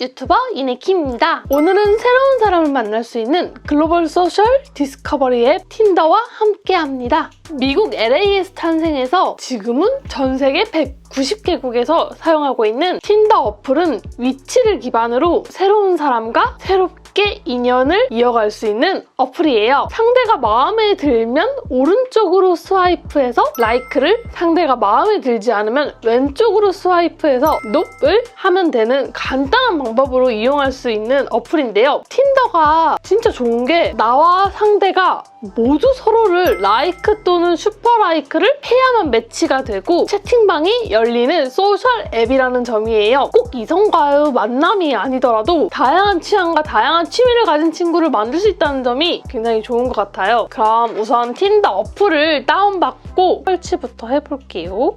유튜버 이네키입니다. 오늘은 새로운 사람을 만날 수 있는 글로벌 소셜 디스커버리 앱 틴더와 함께합니다. 미국 LA에서 탄생해서 지금은 전 세계 190개국에서 사용하고 있는 틴더 어플은 위치를 기반으로 새로운 사람과 새롭게 인연을 이어갈 수 있는 어플이에요. 상대가 마음에 들면 오른쪽으로 스와이프해서 라이크를 상대가 마음에 들지 않으면 왼쪽으로 스와이프해서 높을 하면 되는 간단한 방법으로 이용할 수 있는 어플인데요. 틴더가 진짜 좋은 게 나와 상대가 모두 서로를 라이크 또는 슈퍼 라이크를 해야만 매치가 되고 채팅방이 열리는 소셜 앱이라는 점이에요. 꼭 이성과의 만남이 아니더라도 다양한 취향과 다양한 취미를 가진 친구를 만들 수 있다는 점이 굉장히 좋은 것 같아요. 그럼 우선 틴더 어플을 다운받고 설치부터 해볼게요.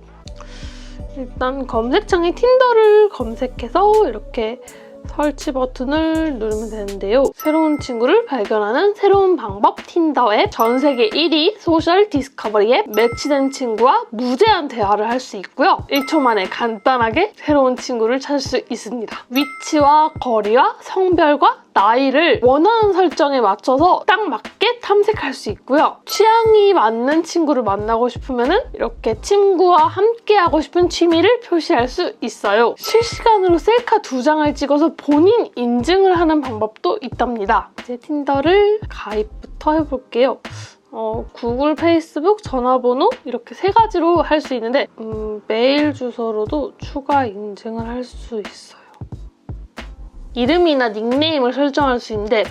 일단 검색창에 틴더를 검색해서 이렇게 설치 버튼을 누르면 되는데요. 새로운 친구를 발견하는 새로운 방법 틴더 앱, 전 세계 1위 소셜 디스커버리 앱, 매치된 친구와 무제한 대화를 할 수 있고요. 1초 만에 간단하게 새로운 친구를 찾을 수 있습니다. 위치와 거리와 성별과 나이를 원하는 설정에 맞춰서 딱 맞게 탐색할 수 있고요. 취향이 맞는 친구를 만나고 싶으면 이렇게 친구와 함께 하고 싶은 취미를 표시할 수 있어요. 실시간으로 셀카 두 장을 찍어서 본인 인증을 하는 방법도 있답니다. 이제 틴더를 가입부터 해볼게요. 어, 구글, 페이스북, 전화번호 이렇게 세 가지로 할 수 있는데 음, 메일 주소로도 추가 인증을 할 수 있어요. 이름이나 닉네임을 설정할 수 있는데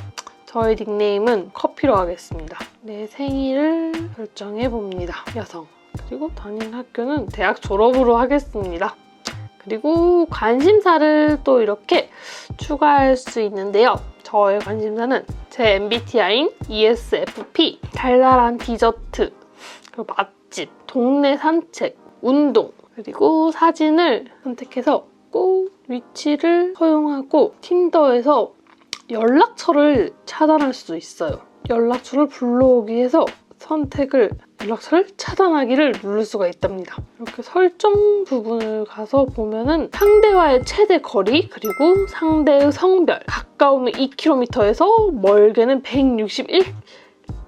저의 닉네임은 커피로 하겠습니다. 내 생일을 설정해 봅니다. 여성. 그리고 다니는 학교는 대학 졸업으로 하겠습니다. 그리고 관심사를 또 이렇게 추가할 수 있는데요. 저의 관심사는 제 MBTI인 ESFP, 달달한 디저트, 그리고 맛집, 동네 산책, 운동, 그리고 사진을 선택해서 꼭 위치를 허용하고 틴더에서 연락처를 차단할 수도 있어요. 연락처를 불러오기 위해서 선택을 연락처를 차단하기를 누를 수가 있답니다. 이렇게 설정 부분을 가서 보면은 상대와의 최대 거리 그리고 상대의 성별 가까우면 2km에서 멀게는 161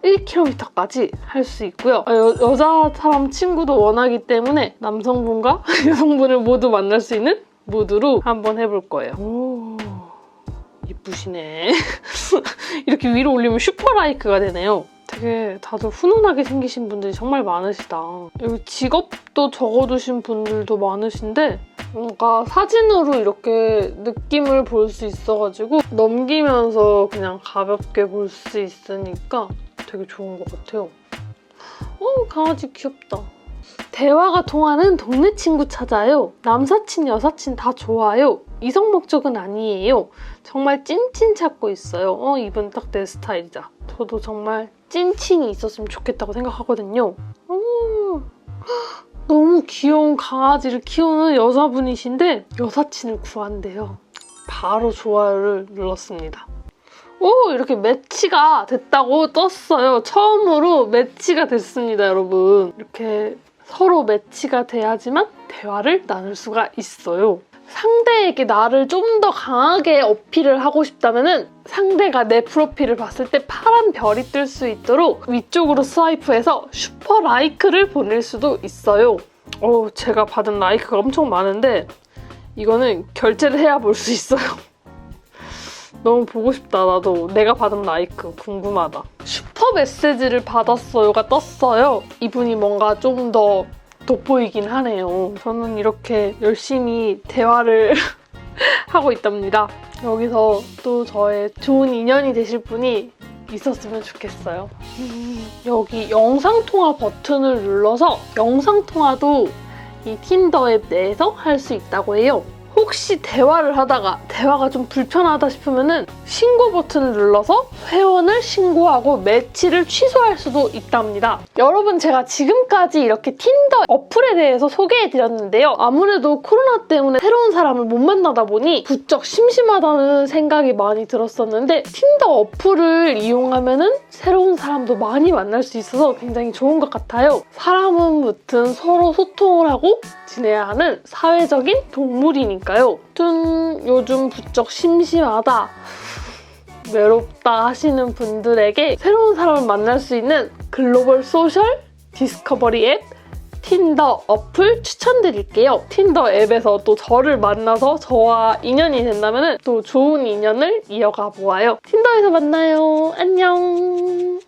1km까지 할 수 있고요. 아, 여, 여자 사람 친구도 원하기 때문에 남성분과 여성분을 모두 만날 수 있는 모드로 한번 해볼 거예요. 오, 이쁘시네. 이렇게 위로 올리면 슈퍼 라이크가 되네요. 되게 다들 훈훈하게 생기신 분들이 정말 많으시다. 여기 직업도 적어두신 분들도 많으신데 뭔가 사진으로 이렇게 느낌을 볼 수 있어가지고 넘기면서 그냥 가볍게 볼 수 있으니까 되게 좋은 것 같아요. 어, 강아지 귀엽다. 대화가 통하는 동네 친구 찾아요. 남사친, 여사친 다 좋아요. 이성 목적은 아니에요. 정말 찐친 찾고 있어요. 어, 이분 딱 내 스타일이다. 저도 정말 찐친이 있었으면 좋겠다고 생각하거든요. 오, 너무 귀여운 강아지를 키우는 여자분이신데 여사친을 구한대요. 바로 좋아요를 눌렀습니다. 오 이렇게 매치가 됐다고 떴어요. 처음으로 매치가 됐습니다, 여러분. 이렇게 서로 매치가 돼야지만 대화를 나눌 수가 있어요. 상대에게 나를 좀 더 강하게 어필을 하고 싶다면 상대가 내 프로필을 봤을 때 파란 별이 뜰 수 있도록 위쪽으로 스와이프해서 슈퍼 라이크를 보낼 수도 있어요. 어, 제가 받은 라이크가 엄청 많은데 이거는 결제를 해야 볼 수 있어요. 너무 보고 싶다 나도 내가 받은 라이크 궁금하다 메시지를 받았어요가 떴어요. 이분이 뭔가 좀 더 돋보이긴 하네요. 저는 이렇게 열심히 대화를 하고 있답니다. 여기서 또 저의 좋은 인연이 되실 분이 있었으면 좋겠어요. 여기 영상통화 버튼을 눌러서 영상통화도 이 틴더 앱 내에서 할 수 있다고 해요 혹시 대화를 하다가 대화가 좀 불편하다 싶으면은 신고 버튼을 눌러서 회원을 신고하고 매치를 취소할 수도 있답니다. 여러분 제가 지금까지 이렇게 틴더 어플에 대해서 소개해드렸는데요. 아무래도 코로나 때문에 새로운 사람을 못 만나다 보니 부쩍 심심하다는 생각이 많이 들었었는데 틴더 어플을 이용하면은 새로운 사람도 많이 만날 수 있어서 굉장히 좋은 것 같아요. 사람은 무튼 서로 소통을 하고 지내야 하는 사회적인 동물이니까 있을까요? 툰 요즘 부쩍 심심하다. 외롭다 하시는 분들에게 새로운 사람을 만날 수 있는 글로벌 소셜 디스커버리 앱 틴더 어플 추천드릴게요. 틴더 앱에서 또 저를 만나서 저와 인연이 된다면 또 좋은 인연을 이어가 보아요. 틴더에서 만나요. 안녕.